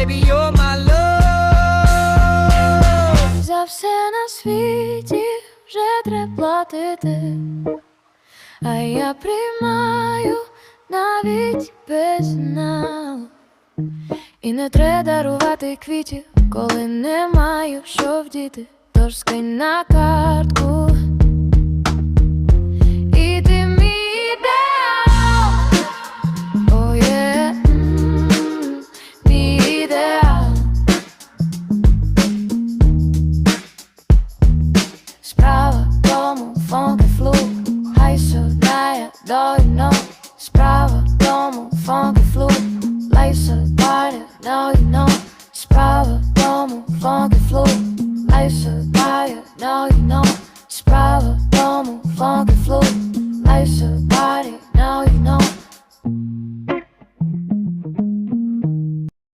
Baby, you're my love. За все на світі вже треба платити, а я приймаю навіть без нал. І не треба дарувати квітів, коли не маю що вдіти, тож скинь на картку. funky flu. Fluk Hajsu daje dojno Sprava domu funky flu. Fluk Lajsu daje dojno Sprava domu funky flu. Fluk Lajsu daje dojno Sprava domu funky fluk Lajsu daje